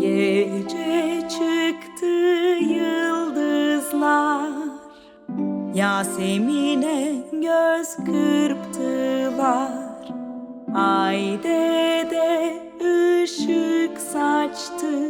Gece çıktı yıldızlar. Yasemin'e göz kırptılar. Ay de ışık saçtı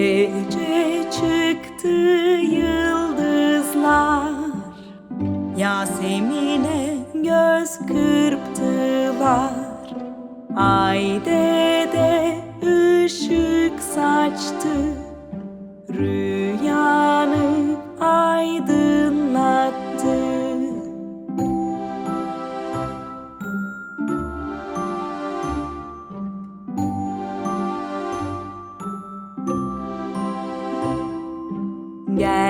Gece çıktı yıldızlar. Yasemin'e göz kırptılar. Ay de ışık saçtı. Rüyanı